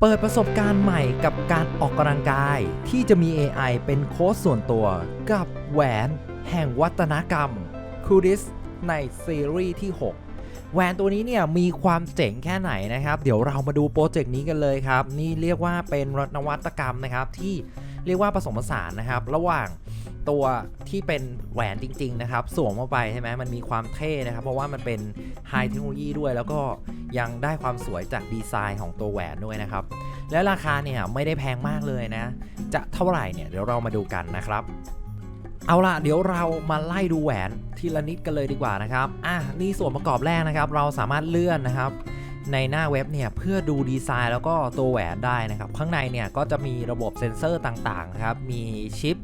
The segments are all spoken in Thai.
เปิดประสบการณ์ใหม่กับการออกกำลังกาย ที่จะมี AI เป็นโค้ชส่วนตัวกับแหวนแห่งวัฒนกรรมคูดิสในซีรีส์ที่ 6 แหวนตัวนี้เนี่ยมีความเจ๋งแค่ไหนนะครับ เดี๋ยวเรามาดูโปรเจกต์นี้กันเลยครับ นี่เรียกว่าเป็นรนวัตกรรมนะครับ ที่เรียกว่าผสมผสานนะครับ ระหว่างตัวที่เป็นแหวนจริง ๆ นะครับ สวมเข้าไปใช่ไหมมันมีความเท่นะครับ เพราะว่ามันเป็นไฮเทคโนโลยีด้วย แล้วก็ยังได้ความสวยจากดีไซน์ของตัวแหวนด้วยนะครับ และราคาเนี่ยไม่ได้แพงมากเลยนะ จะเท่าไหร่เนี่ยเดี๋ยวเรามาดูกันนะครับ เอาล่ะเดี๋ยวเรามาไล่ดูแหวนทีละนิดกันเลยดีกว่านะครับอะนี่ส่วนประกอบแรกนะครับ เราสามารถเลื่อนนะครับในหน้าเว็บเนี่ยเพื่อดูดีไซน์แล้วก็ตัวแหวนได้นะครับ ข้างในเนี่ยก็จะมีระบบเซ็นเซอร์ต่างๆนะครับ มีชิป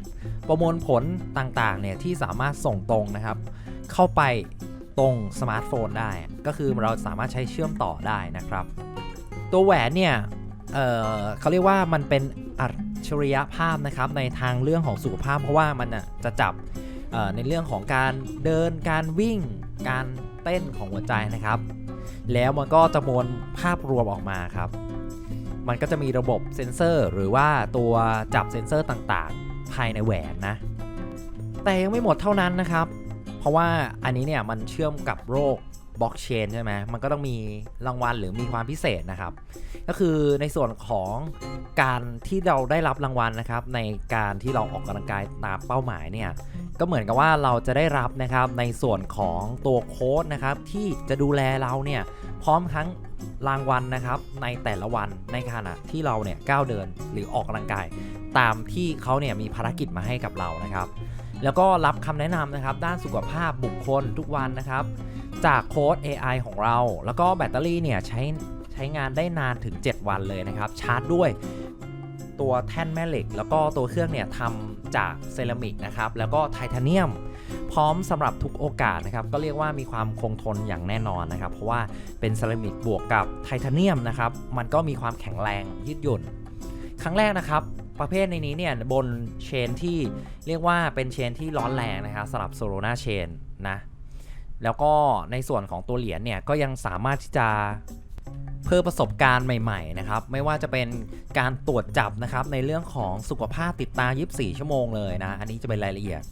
ประมวลผลต่างๆเนี่ยที่สามารถส่งตรงนะครับ เข้าไป ตรงสมาร์ทโฟนได้ ก็คือเราสามารถใช้เชื่อมต่อได้นะครับ ตัวแหวนเนี่ยเเขาเรียกว่ามันเป็นอัจฉริยภาพนะครับในทางเรื่องของสุขภาพ เพราะว่ามันจะจับในเรื่องของการเดินการวิ่ง การเต้นของหัวใจนะครับ แล้วมันก็จะมวลภาพรวมออกมาครับ มันก็จะมีระบบเซ็นเซอร์ หรือว่าตัวจับเซ็นเซอร์ต่างๆ ภายในแหวนนะ แต่ยังไม่หมดเท่านั้นนะครับ เพราะว่าอันนี้เนี่ยมันเชื่อมกับโรคบล็อกเชนใช่ไหมมันก็ต้องมีรางวัลหรือมีความพิเศษนะครับ ก็คือในส่วนของการที่เราได้รับรางวัลนะครับ ในการที่เราออกกำลังกายตามเป้าหมายเนี่ยก็เหมือนกับว่าเราจะได้รับนะครับในส่วนของตัวโค้ดนะครับที่จะดูแลเราเนี่ยพร้อมทั้งรางวัลนะครับในแต่ละวันในขณะที่เราเนี่ยก้าวเดินหรือออกกำลังกาย ตามที่เขาเนี่ยมีภารกิจมาให้กับเรานะครับ แล้วก็รับคำแนะนำนะครับด้านสุขภาพบุคคลทุกวันนะครับ จากโค้ด AI ของเรา แล้วก็แบตเตอรี่เนี่ยใช้ใช้งานได้นานถึง 7 วันเลยนะครับ ชาร์จด้วยตัวแท่นแม่เหล็ก แล้วก็ตัวเครื่องเนี่ยทำจากเซรามิกนะครับแล้วก็ไทเทเนียม พร้อมสำหรับทุกโอกาสนะครับ ก็เรียกว่ามีความคงทนอย่างแน่นอนนะครับ เพราะว่าเป็นเซรามิกบวกกับไทเทเนียมนะครับมันก็มีความแข็งแรงยืดหยุ่น ครั้งแรกนะครับ ประเภทในนี้เนี่ยบนเชนที่เรียกว่าเป็นเชนที่ร้อนแรงนะครับสำหรับโซโลนาเชนนะแล้วก็ในส่วนของตัวเหรียญเนี่ยก็ยังสามารถที่จะเพิ่มประสบการณ์ใหม่ๆนะครับไม่ว่าจะเป็นการตรวจจับนะครับในเรื่องของสุขภาพติดตา 24 ชั่วโมงเลยนะ อันนี้จะเป็นรายละเอียด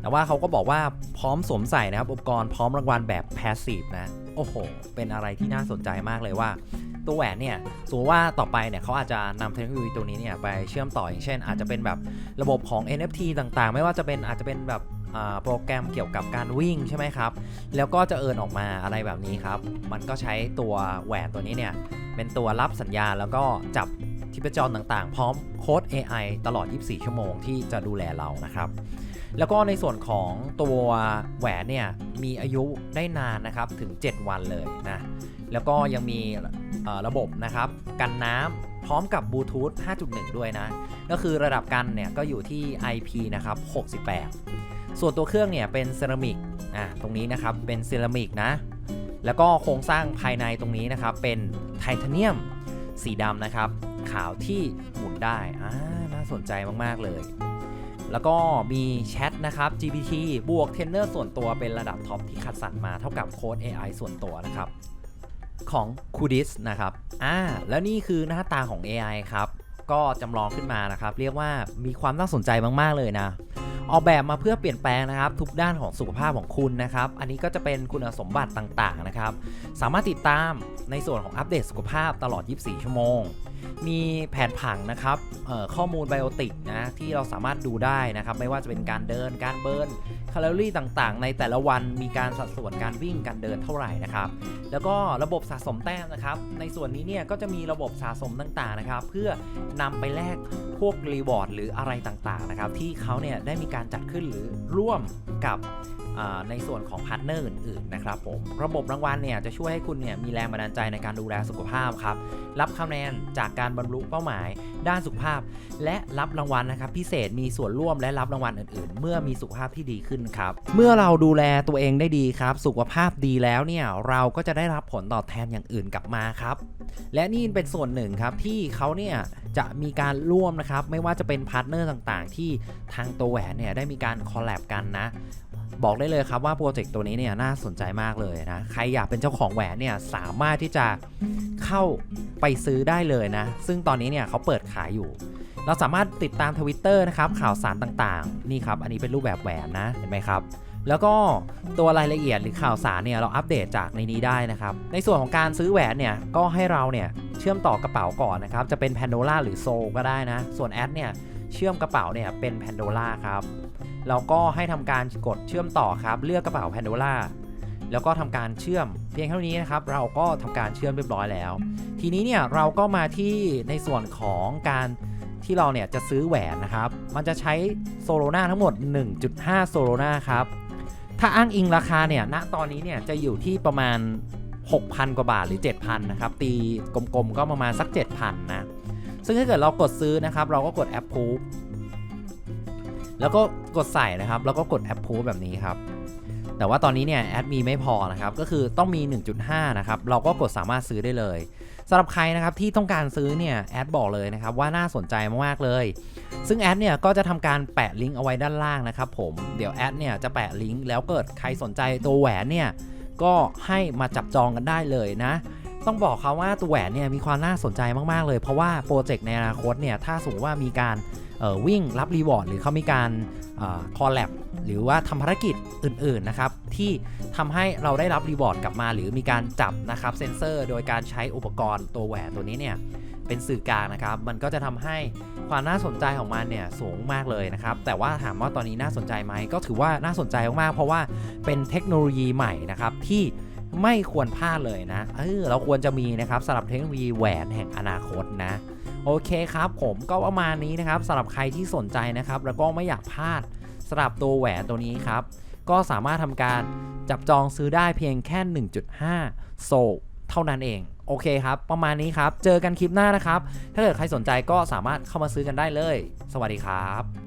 แต่ว่าเขาก็บอกว่าพร้อมสวมใส่นะครับอุปกรณ์พร้อมรางวัลแบบแพสซีฟนะ โอ้โห เป็นอะไรที่น่าสนใจมากเลยว่า ตัวแหวนเนี่ยสมมติว่าต่อไปเนี่ยเขาอาจจะนำเทคโนโลยีตัวนี้เนี่ยไปเชื่อมต่ออย่างเช่น อาจจะเป็นแบบระบบของ NFT ต่างๆ ไม่ว่าจะเป็นอาจจะเป็นแบบโปรแกรมเกี่ยวกับการวิ่งใช่ไหมครับ แล้วก็จะเอินออกมาอะไรแบบนี้ครับ มันก็ใช้ตัวแหวนตัวนี้เนี่ยเป็นตัวรับสัญญาณแล้วก็จับทิพจรต่างๆ พร้อมโค้ด AI ตลอด 24 ชั่วโมงที่จะดูแลเรานะครับ แล้วก็ในส่วนของตัวแหวนเนี่ยมีอายุได้นานนะครับถึง 7 วันเลยนะแล้วก็ยังมีระบบนะครับกันน้ำพร้อมกับบลูทูธ 5.1 ด้วยนะ ก็คือระดับกันเนี่ยก็อยู่ที่ IP นะครับ 68 ส่วนตัวเครื่องเนี่ยเป็นเซรามิกอะตรงนี้นะครับเป็นเซรามิกนะ แล้วก็โครงสร้างภายในตรงนี้นะครับเป็นไทเทเนียมสีดำนะครับ ขาวที่หมุนได้อ่าน่าสนใจมาก ๆ เลย แล้วก็มีแชทนะครับ GPT บวกเทรนเนอร์ส่วนตัวเป็นระดับท็อปที่คัดสรรมาเท่ากับโค้ด AI ส่วนตัวนะครับของ k u d i s นะครับ อ่า แล้วนี่คือหน้าตาของ AI ครับ ก็จำลองขึ้นมานะครับ เรียกว่ามีความน่าสนใจมาก ๆ เลยนะ ออกแบบมาเพื่อเปลี่ยนแปลงนะครับ ทุกด้านของสุขภาพของคุณนะครับ อันนี้ก็จะเป็นคุณสมบัติต่าง ๆ นะครับ สามารถติดตามในส่วนของอัปเดตสุขภาพตลอด 24 ชั่วโมงมีแผนผังนะครับข้อมูลไบโอติกนะที่เราสามารถดูได้นะครับ ไม่ว่าจะเป็นการเดินการเบิร์นแคลอรี่ต่างๆ ในแต่ละวันมีการสัดส่วนการวิ่งการเดินเท่าไหร่นะครับ แล้วก็ระบบสะสมแต้มนะครับ ในส่วนนี้เนี่ยก็จะมีระบบสะสมต่างๆนะครับ เพื่อนำไปแลกพวกรีวอร์ดหรืออะไรต่างๆนะครับ ที่เขาเนี่ยได้มีการจัดขึ้นหรือร่วมกับ ในส่วนของพาร์ทเนอร์อื่นๆนะครับผมระบบรางวัลเนี่ยจะช่วยให้คุณเนี่ยมีแรงบันดาลใจในการดูแลสุขภาพครับรับคะแนนจากการบรรลุเป้าหมาย ด้านสุขภาพ และรับรางวัลนะครับพิเศษมีส่วนร่วมและรับรางวัลอื่นๆ เมื่อมีสุขภาพที่ดีขึ้นครับเมื่อเราดูแลตัวเองได้ดีครับ สุขภาพดีแล้วเนี่ยเราก็จะได้รับผลตอบแทนอย่างอื่นกลับมาครับและนี่เป็นส่วนหนึ่งครับที่เขาเนี่ยจะมีการร่วมนะครับไม่ว่าจะเป็นพาร์ทเนอร์ต่างๆ ที่ทางตัวแหวนเนี่ยได้มีการคอลแลบกันนะบอกได้เลยครับว่าโปรเจกต์ตัวนี้เนี่ยน่าสนใจมากเลยนะใครอยากเป็นเจ้าของแหวนเนี่ยสามารถที่จะเข้าไปซื้อได้เลยนะ ซึ่งตอนนี้เนี่ยเขาเปิดขายอยู่ เราสามารถติดตามทวิตเตอร์นะครับข่าวสารต่างๆ นี่ครับอันนี้เป็นรูปแบบแหวนนะเห็นไหมครับแล้วก็ตัวรายละเอียดหรือข่าวสารเนี่ยเราอัปเดตจากในนี้ได้นะครับ ในส่วนของการซื้อแหวนเนี่ยก็ให้เราเนี่ยเชื่อมต่อกระเป๋าก่อนนะครับ จะเป็น Pandora หรือ Soul ก็ได้นะ ส่วนแอดเนี่ย เชื่อมกระเป๋าเนี่ยเป็น Pandora ครับแล้วก็ให้ทำการกดเชื่อมต่อครับเลือกกระเป๋า Pandora แล้วก็ทำการเชื่อมเพียงเท่านี้นะครับ เราก็ทำการเชื่อมเรียบร้อยแล้ว ทีนี้เนี่ยเราก็มาที่ในส่วนของการที่เราเนี่ยจะซื้อแหวนนะครับ มันจะใช้โซโลนาทั้งหมด 1.5 โซโลนาครับ ถ้าอ้างอิงราคาเนี่ย ณ ตอนนี้เนี่ยจะอยู่ที่ประมาณ 6,000 กว่าบาทหรือ 7,000 นะครับ ตีกลมๆก็ประมาณสัก 7,000 นะ ซึ่งถ้าเกิดเรากดซื้อนะครับ เราก็กด approve แล้วก็กดใส่นะครับ แล้วก็กด approve แบบนี้ครับ แต่ว่าตอนนี้เนี่ยแอดมีไม่พอนะครับ ก็คือต้องมี 1.5 นะครับ เราก็กดสามารถซื้อได้เลยสำหรับใครนะครับที่ต้องการซื้อเนี่ยแอดบอกเลยนะครับว่าน่าสนใจมากๆเลย ซึ่งแอดเนี่ยก็จะทำการแปะลิงก์เอาไว้ด้านล่างนะครับผมเดี๋ยวแอดเนี่ยจะแปะลิงก์แล้วเกิดใครสนใจตัวแหวนเนี่ยก็ให้มาจับจองกันได้เลยนะ ต้องบอกเขาว่าตัวแหวนเนี่ยมีความน่าสนใจมากๆเลย เพราะว่าโปรเจกต์ในอนาคตเนี่ยถ้าสมมติว่ามีการวิ่งรับรีวอร์ดหรือเขามีการคอลแลบหรือว่าทำภารกิจอื่นๆนะครับที่ทำให้เราได้รับรีวอร์ดกลับมา หรือมีการจับนะครับเซนเซอร์โดยการใช้อุปกรณ์ตัวแหวนตัวนี้เนี่ยเป็นสื่อกลางนะครับ มันก็จะทำให้ความน่าสนใจของมันเนี่ยสูงมากเลยนะครับ แต่ว่าถามว่าตอนนี้น่าสนใจไหมก็ถือว่าน่าสนใจมากๆเพราะว่าเป็นเทคโนโลยีใหม่นะครับที่ ไม่ควรพลาดเลยนะ เออเราควรจะมีนะครับสำหรับเทคโนโลยีแหวนแห่งอนาคตนะโอเคครับผมก็ประมาณนี้นะครับสำหรับใครที่สนใจนะครับ แล้วก็ไม่อยากพลาดสำหรับตัวแหวนตัวนี้ครับ ก็สามารถทำการจับจองซื้อได้เพียงแค่ 1.5 โซลเท่านั้นเอง โอเคครับ ประมาณนี้ครับ เจอกันคลิปหน้านะครับ ถ้าเกิดใครสนใจก็สามารถเข้ามาซื้อกันได้เลย สวัสดีครับ